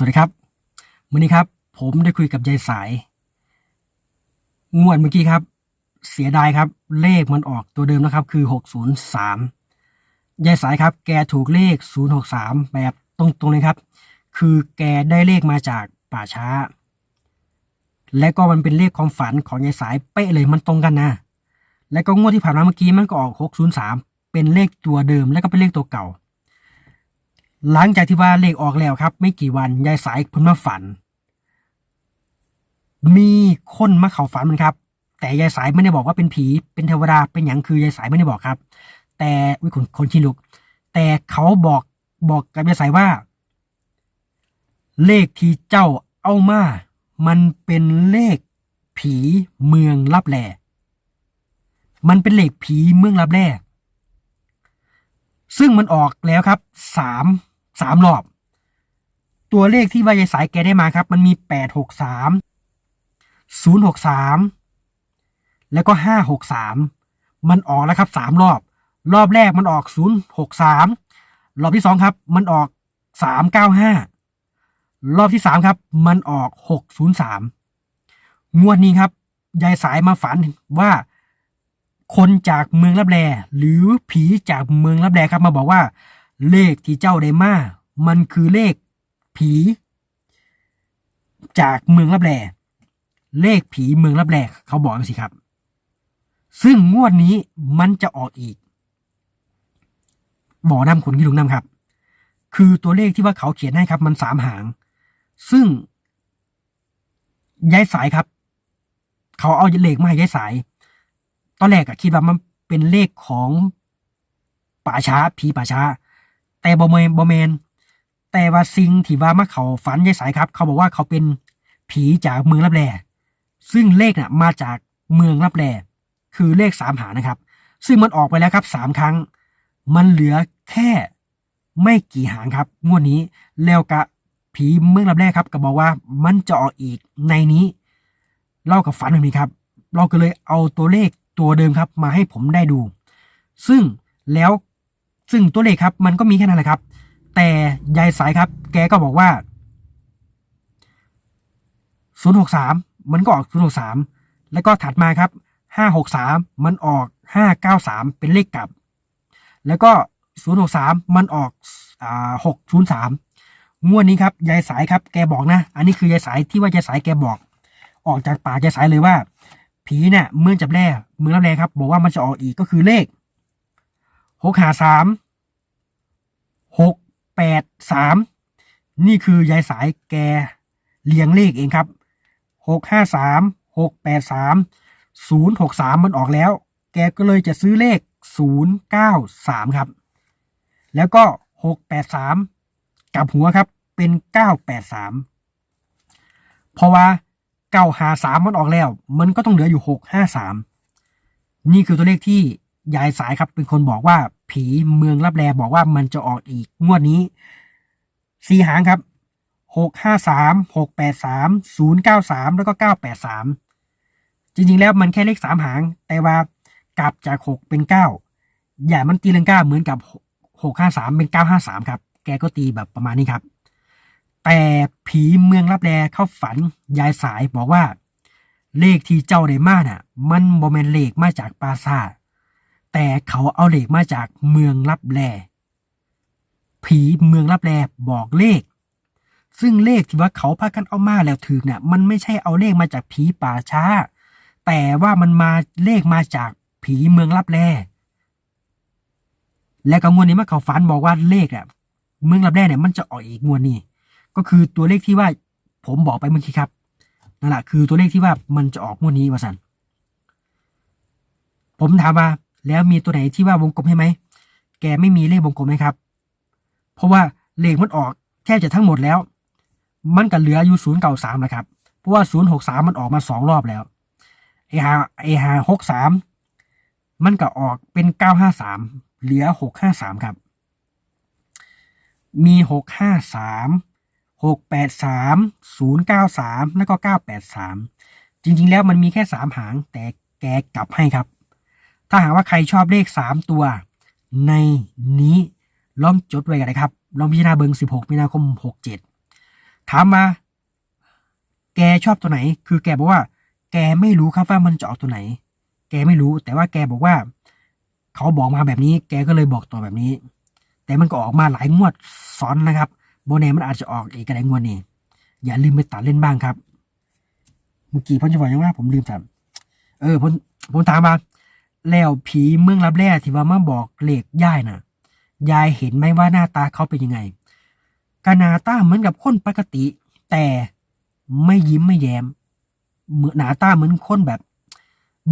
สวัสดีครับวันนี้ครับ ผมได้คุยกับยายสาย งวดเมื่อกี้ครับ เสียดายครับ เลขมันออกตัวเดิมนะครับ คือ 603 ยายสายครับ แกถูกเลข 063 แบบตรงๆเลยครับ คือแกได้เลขมาจากป่าช้า และก็มันเป็นเลขความฝันของยายสายเป๊ะเลยมันตรงกันนะ และก็งวดที่ผ่านมาเมื่อกี้มันก็ออก 603 เป็นเลขตัวเดิม และก็เป็นเลขตัวเก่า หลังจากที่ว่าเลขออกแล้วครับ ไม่กี่วันยายสายเพิ่นมาฝัน มีคนมาเข้าฝันมันครับ แต่ยายสายไม่ได้บอกว่าเป็นผีเป็นเทวดาเป็นอย่างคือยายสายไม่ได้บอกครับ แต่วิคนคนชินลุก แต่เขาบอกบอกกับยายสายว่า เลขที่เจ้าเอามา มันเป็นเลขผีเมืองลับแลมันเป็นเลขผีเมืองลับแลซึ่งมันออกแล้วครับสาม สามรอบ ตัวเลขที่วายายสายแกได้มาครับ มันมีแปดหกสามศูนย์หกสามแล้วก็ห้าหกสามมันออกแล้วครับสามรอบ รอบแรกมันออกศูนย์หกสามรอบที่สองครับ มันออกสามเก้าห้ารอบที่สามครับ มันออกหกศูนย์สามงวดนี้ครับยายสายมาฝันว่าคนจากเมืองลับแลหรือผีจากเมืองลับแลครับมาบอกว่า เลขที่เจ้าได้มา มันคือเลขผี จากเมืองลับแลเลขผีเมืองลับแลเขาบอกสิครับ ซึ่งงวดนี้มันจะออกอีกหมอนำขนกิลุงนำครับ คือตัวเลขที่ว่าเขาเขียนให้ครับ มันสามหาง ซึ่งย้ายสายครับ เขาเอาเลขมาให้ย้ายสาย ตอนแรกอะคิดว่ามันเป็นเลขของป่าช้าผีป่าช้า แต่บอมเมนบอมเมนแต่ว่าสิ่งที่ว่ามาเขาฝันยายสายครับ เขาบอกว่าเขาเป็นผีจากเมืองรับแลซึ่งเลขน่ะมาจากเมืองรับแลคือเลขสามหานะครับ ซึ่งมันออกไปแล้วครับสามครั้ง มันเหลือแค่ไม่กี่หางครับงวดนี้แล้วกะผีเมืองรับแลครับ ก็บอกว่ามันจะออกอีกในนี้ เล่ากับฝันแบบนี้ครับ เราก็เลยเอาตัวเลขตัวเดิมครับ มาให้ผมได้ดู ซึ่งแล้ว ซึ่งตัวเลขครับ มันก็มีแค่นั้นแหละครับ แต่ยายสายครับ แกก็บอกว่า063มันก็ออก063แล้วก็ถัดมาครับ563มันออก593เป็นเลขกลับ แล้วก็063มันออกอ่า603งวดนี้ครับยายสายครับแกบอกนะ อันนี้คือยายสายที่ว่ายายสายแกบอก ออกจากปากยายสายเลยว่า ผีเนี่ยเมือจับแร่เมือรับแร่ครับ บอกว่ามันจะออกอีกก็คือเลข หกหาสามหกแปดสามนี่คือยายสายแกเลียงเลขเองครับหกห้าสามหกแปดสามศูนย์หกสามมันออกแล้ว แกก็เลยจะซื้อเลขศูนย์เก้าสามครับ แล้วก็หกแปดสามกับหัวครับเป็นเก้าแปดสามเพราะว่าเก้าหาสามมันออกแล้ว มันก็ต้องเหลืออยู่หกห้าสามนี่คือตัวเลขที่ ยายสายครับเป็นคนบอกว่าผีเมืองรับแลบอกว่ามันจะออกอีกงวดนี้สี่หางครับหกห้าสามหกแปดสามศูนย์เก้าสามแล้วก็เก้าแปดสามจริงๆแล้วมันแค่เลขสามหาง แต่ว่ากลับจากหกเป็นเก้าอย่ามันตีเลงเก้าเหมือนกับหกห้าสามเป็นเก้าห้าสามครับ แกก็ตีแบบประมาณนี้ครับ แต่ผีเมืองรับแลเข้าฝันยายสายบอกว่า เลขที่เจ้าได้มาน่ะ มันโมเมนเลขมาจากปราสาท แต่เขาเอาเลขมาจากเมืองรับแลผีเมืองรับแลบอกเลข ซึ่งเลขที่ว่าเขาพากันเอามาแล้วถือเนี่ยมันไม่ใช่เอาเลขมาจากผีป่าช้า แต่ว่ามันมาเลขมาจากผีเมืองรับแลและก็งวดนี้มาเขาฝันบอกว่าเลขอะเมืองรับแลเนี่ยมันจะออกอีกงวดนี้ก็คือตัวเลขที่ว่าผมบอกไปเมื่อกี้ครับนั่นแหละคือตัวเลขที่ว่ามันจะออกงวดนี้วะสันผมถามว่า แล้วมีตัวไหนที่ว่าวงกลมให้ไหม แกไม่มีเลขวงกลมไหมครับ เพราะว่าเลขมันออกแทบจะทั้งหมดแล้ว มันก็เหลืออยู่ศูนย์เก่าสามนะครับ เพราะว่าศูนย์หกสามมันออกมาสองรอบแล้วไอหาไอหาหกสามมันก็ออกเป็นเก้าห้าสามเหลือหกห้าสามครับ มีหกห้าสามหกแปดสามศูนย์เก้าสามแล้วก็เก้าแปดสามจริง ๆ แล้วมันมีแค่สามหางแต่แกกลับให้ครับ ถ้าหากว่าใครชอบเลขสามตัว ในนี้ลองจดไว้กันนะครับลองพิจารณาเบิงสิบหกมีนาคมหกเจ็ดถามมา แกชอบตัวไหน คือแกบอกว่า แกไม่รู้ครับว่ามันจะออกตัวไหน แกไม่รู้ แต่ว่าแกบอกว่า เขาบอกมาแบบนี้ แกก็เลยบอกต่อแบบนี้ แต่มันก็ออกมาหลายงวดซ้อนนะครับโบแนมันอาจจะออกอีกอะไรงวดนี้อย่าลืมไปตัดเล่นบ้างครับ เมื่อกี้พ่อจะบอกยังว่าผมลืมถามเออผมผมถามมา แล้วผีเมืองรับแร่ที่ว่ามาบอกเลขย่ายน่ะ ยายเห็นไหมว่าหน้าตาเขาเป็นยังไงกานาตาเหมือนกับคนปกติ แต่ไม่ยิ้มไม่แย้มเหมือนหนาตาเหมือนคนแบบ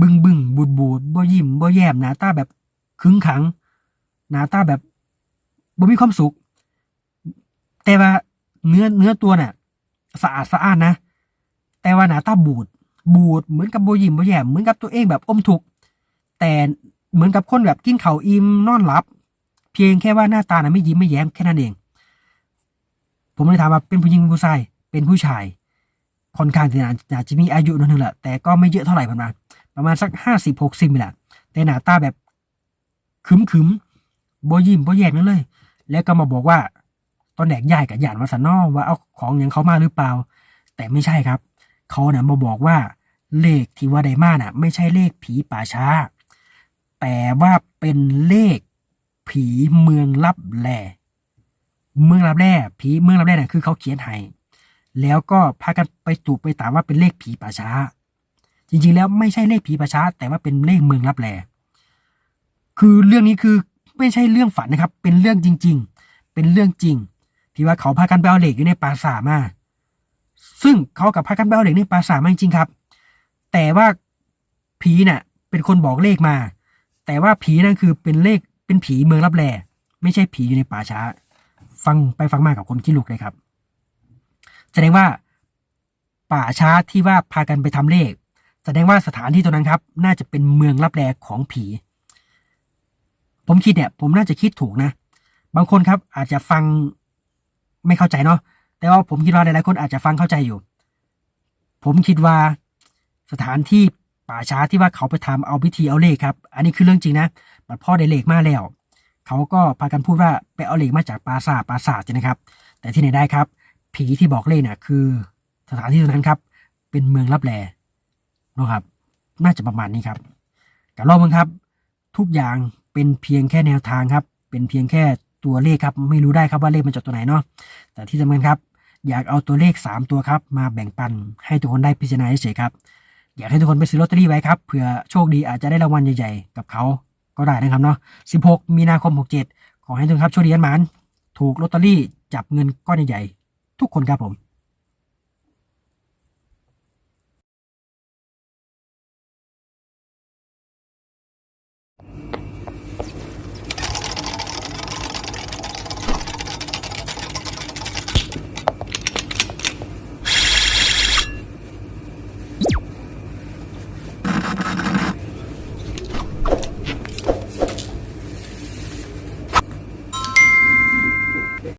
บึงบึงบูดบูดบ่ยิ้มบ่แย้มหนาตาแบบขึงขัง หนาตาแบบบ่มีความสุข แต่ว่าเนื้อเนื้อตัวน่ะสะอาดสะอานนะ แต่ว่าหนาตาบูดบูดเหมือนกับโบยิมโบแยมเหมือนกับตัวเองแบบอมทุก แต่เหมือนกับคนแบบกินข้าอิ่มนอนหลับ เพียงแค่ว่าหน้าตานะไม่ยิ้มไม่แย้มแค่นั้นเอง ผมเลยถามว่าเป็นผู้หญิงผู้ชายเป็นผู้ชายค่อนข้างที่อาจจะมีอายุนิดนึงแหละแต่ก็ไม่เยอะเท่าไหร่ประมาณประมาณสักห้าสิบหกสิบนี่แหละแต่หน้าตาแบบขึมขึมโบยิ้มโบแย้มนั่นเลย แล้วก็มาบอกว่าตอนแดกยายกับหยานมาสันนอว่าเอาของอย่างเขามาหรือเปล่า แต่ไม่ใช่ครับ เขาเนี่ยมาบอกว่าเลขที่ว่าไดมาน่ะ ไม่ใช่เลขผีป่าช้า แต่ว่าเป็นเลขผีเมืองลับแลเมืองลับแลผีเมืองลับแลน่ะคือเขาเขียนให้แล้วก็พากันไปตูไปตามว่าเป็นเลขผีป่าช้า จริงๆแล้วไม่ใช่เลขผีป่าช้า แต่ว่าเป็นเลขเมืองลับแลคือเรื่องนี้คือไม่ใช่เรื่องฝันนะครับ เป็นเรื่องจริง ๆ เป็นเรื่องจริง ที่ว่าเขาพากันไปเอาเหล็กอยู่ในปราสาทมาซึ่งเขากับพากันไปเอาเหล็กในปราสาทมาจริงๆครับ แต่ว่าผีน่ะ เป็นคนบอกเลขมา แต่ว่าผีนั่นคือเป็นเลขเป็นผีเมืองรับแลไม่ใช่ผีอยู่ในป่าช้า ฟังไปฟังมากับคนขี้ลุกเลยครับ แสดงว่าป่าช้าที่ว่าพากันไปทำเลข แสดงว่าสถานที่ตรงนั้นครับ น่าจะเป็นเมืองรับแลของผี ผมคิดเนี่ย ผมน่าจะคิดถูกนะ บางคนครับอาจจะฟังไม่เข้าใจเนาะแต่ว่าผมคิดว่าหลายๆคนอาจจะฟังเข้าใจอยู่ ผมคิดว่าสถานที่ ป่าช้าที่ว่าเขาไปทำเอาพิธีเอาเลขครับ อันนี้คือเรื่องจริงนะบัดพ่อได้เลขมาแล้ว เขาก็พากันพูดว่าไปเอาเลขมาจากปราสาทปราสาทใช่นะครับ แต่ที่ไหนได้ครับ ผีที่บอกเลขเนี่ยคือสถานที่ตรงนั้นครับ เป็นเมืองรับแลนะครับ น่าจะประมาณนี้ครับกับรอบมึงครับ ทุกอย่างเป็นเพียงแค่แนวทางครับ เป็นเพียงแค่ตัวเลขครับ ไม่รู้ได้ครับว่าเลขมันจากตัวไหนเนาะแต่ที่สำคัญครับ อยากเอาตัวเลข 3 ตัวครับ มาแบ่งปันให้ทุกคนได้พิจารณาเฉยๆครับ อยากให้ทุกคนไปซื้อลอตเตอรี่ไว้ครับเผื่อโชคดีอาจจะได้รางวัลใหญ่ๆ กับเขาก็ได้นะครับเนาะ 16 มีนาคม 67 ขอให้ทุกคนครับโชคดีกันหมาน ถูกลอตเตอรี่จับเงินก้อนใหญ่ๆทุกคนครับผม